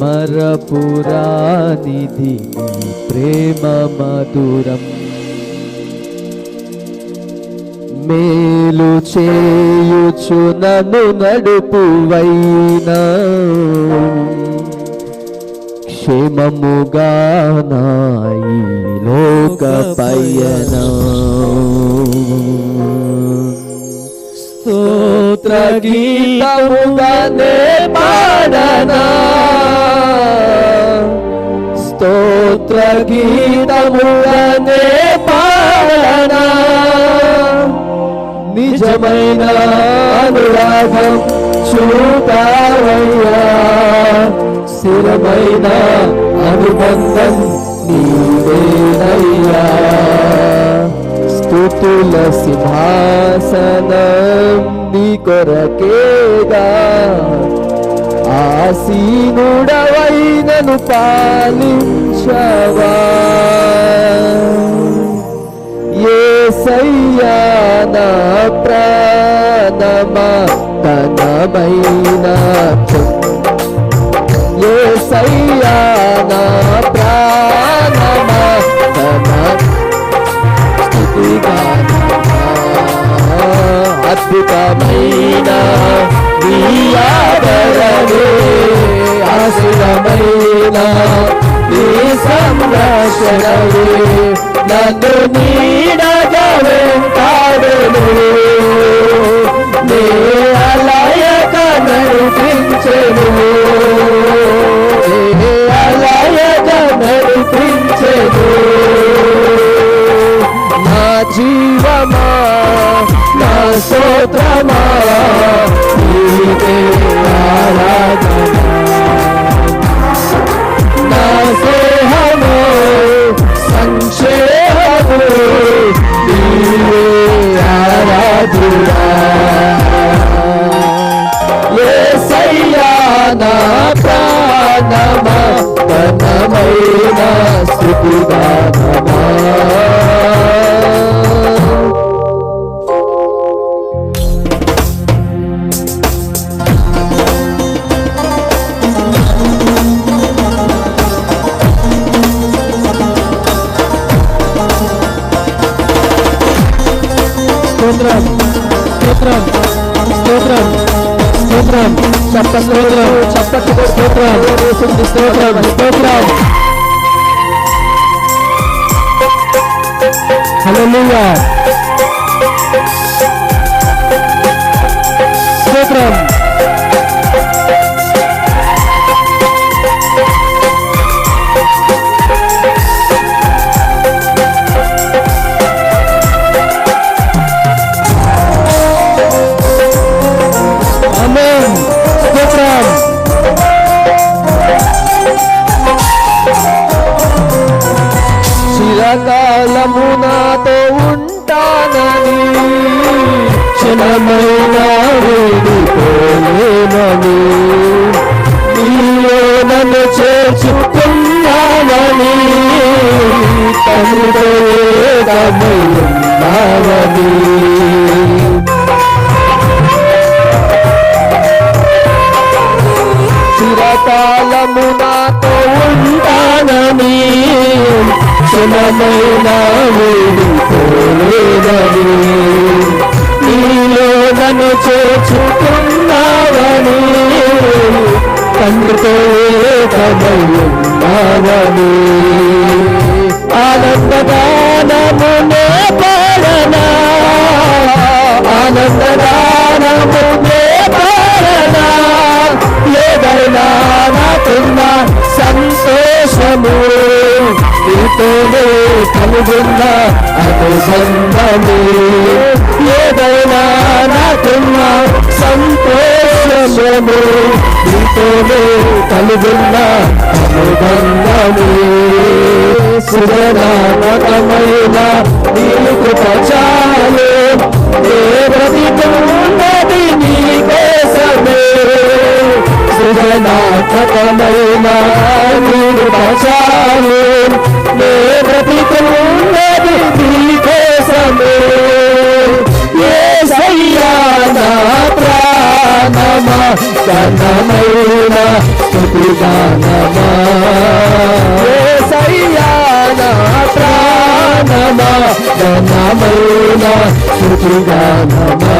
మరపురానిధి ప్రేమ మధురం. మేలు చేయుచు నన్ను నడుపువైనా క్షేమముగా నాయి లోక పయన. స్తోత్ర గీతముగానే పాడనా. స్తోత్ర గీతములనే పాడనా నిజమైన అనురాగం చూపావయ్యా. స్థిరమైన అనుబంధం నీవేనయ్యా. స్థుతుల సింహాసనం నీ కొరకేగా. ఆసీనుడవైనను పాలించవా ఏసయ్యా నా ప్రాణమా ధనమైన ఏసయ్యా నా ప్రాణమా ధన స్థుతిగానమా అద్భుతమైన నీ నీ సంరక్షణే నన్ను నీడగా ఘనమైన స్థుతిగానమా స్తోత్రం చప్ప స్తోత్రం చప్పటి స్తోత్రం యేసుని స్తోత్రం స్తోత్రం హల్లెలూయా. క్షణమైన వేడుకోలేనని నీలో నన్ను చేర్చుకున్నానని తండ్రితో చిరకాలము నాతో ఉంటానని క్షణమైన వేడుకోలేదని నీలో నన్ను చేర్చుకున్నావని తండ్రితో ఏకమై ఆనందదానమునే పాడనా? ఆనందదానమునే పాడనా? నీతోనే కలుగున్న అనుబంధమే. ఏదైనా నాకున్న సంతోషము. నీతోనే కలుగున్న అనుబంధమే. సురనామకమైన నీకు పచ ప్రాణమా ఘనమైన స్తుతి గానమా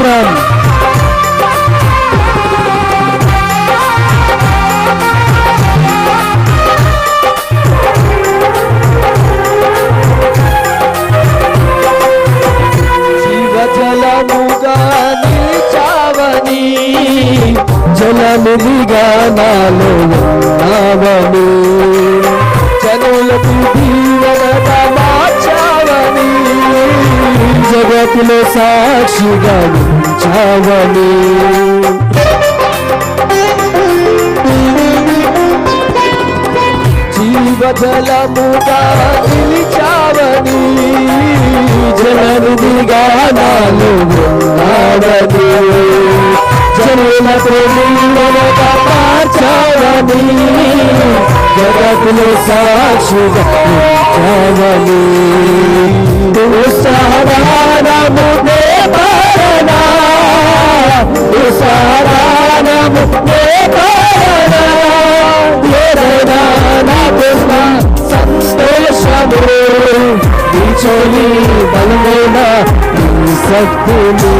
స్తోత్రం జీవజలముగా నిలిచావని జలమునిగా నాలో సాక్షిగా ఉంచవని జీవజలముగా నిలిచావని జలనిధిగా నాలో ఉన్నావని జనులకు నిందనగా మార్చావని జగతులు సాక్షిగా ఉంచావని దుస్సారానము దుస్సారానము ఏదైనా నాకు సంతోషము నిల్చొని బలమైన నీ శక్తిని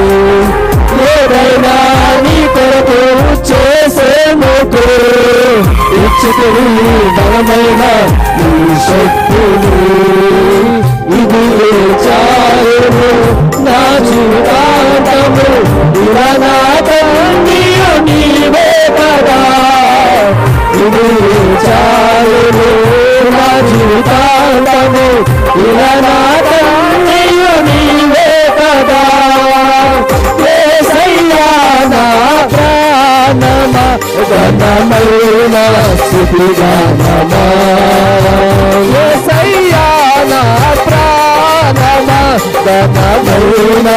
ఏదైనా నీ కొరకు చేసేందుకు ఇచ్చుకుని బలమైన నీ శక్తిని ఇది చాలు నా జీవితాంతము ఇలా నా నీవే కదా ఇది చాలు నా జీవితాంతము ఇలా నా నీవే కదా ఏ సయ్యా నా ప్రాణమా ఘనమైన స్థితి గానమా ప్రాణమా ఘనమైన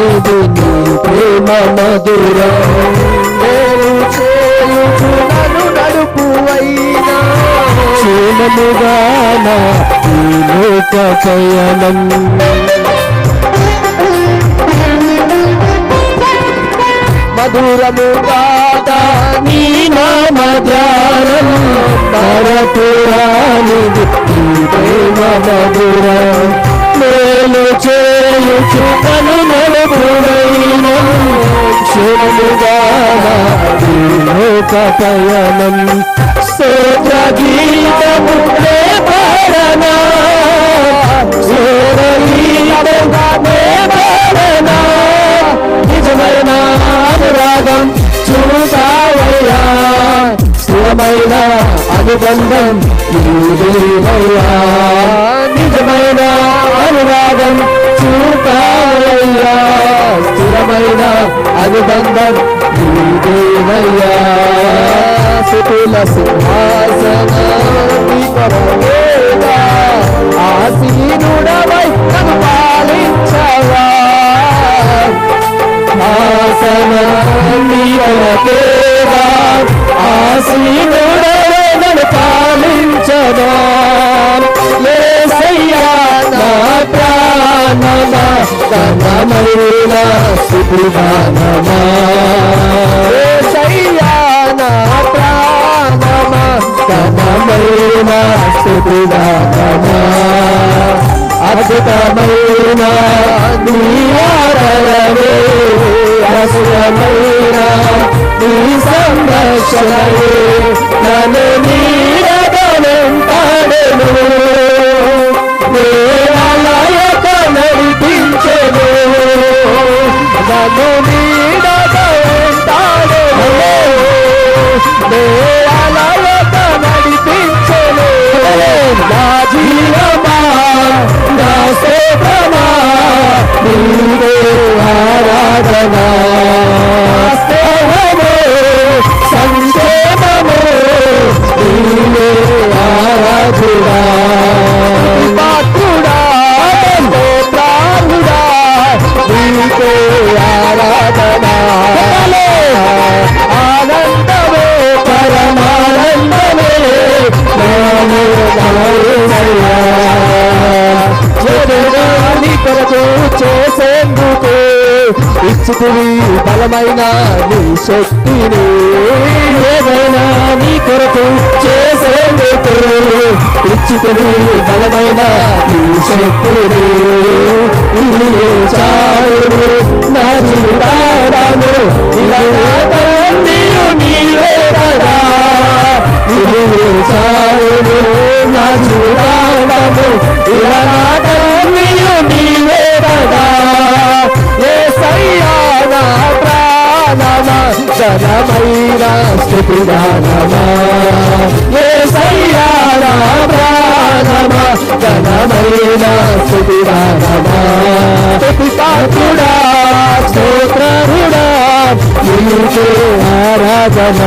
మరుపురానిది నీ ప్రేమ మధురం నేను చేయుచు నడుపువైనా క్షేమముగాన ఈ లోక పయనం మధురము నీ నామ ధ్యానం ప్రేమ మధుర మేలు చే పయనం స్తోత్ర గీతము నిజమైన అనురాగం చూసావయ్యా స్థిరమైన అనుబంధం ఈ దేవయ్యా అనుబంధం నీదేవయ్యా సుతుల సింహాసనా ఆసీనుడవై నన్ను పాలించవా ఆసనీయకేగా ఆసీనుడవై నన్ను పాలించవా యేసయ్యా నా ప్రాణమా ఘనమైన సుఖానమా యేసయ్యా నా ప్రాణమా ఘనమైన సుఖానమా అద్భుతమైన నీ ఆదరణే అసురమైన నీ సంరక్షణే నన్ను నీడగలంటాడను బలమైన నీ శక్తిని ఏదైనా నీ కొరకు చేసేందుకు ఇచ్చుకుని బలమైన నీ శక్తిని చాలు నా జీవితాలను ఇలా నీవే కదా. చాలు నా జీవితాలను ఇలా ప్రాణమా జనమైన స్థితిదానమా ప్రాణమా జనమైన స్థితిదానమా స్థితిపాత్రుడా స్తోత్రుడా నీకే ఆరాధన